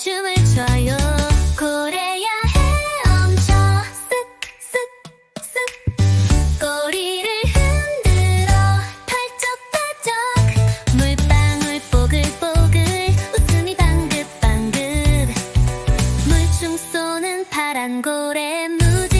춤을 춰요. 고래야 헤엄쳐 쓱쓱쓱. 꼬리를 흔들어. 팔쩍팔쩍 물방울 뽀글뽀글. 웃음이 방긋방긋. 물총 쏘는 파란 고래 무지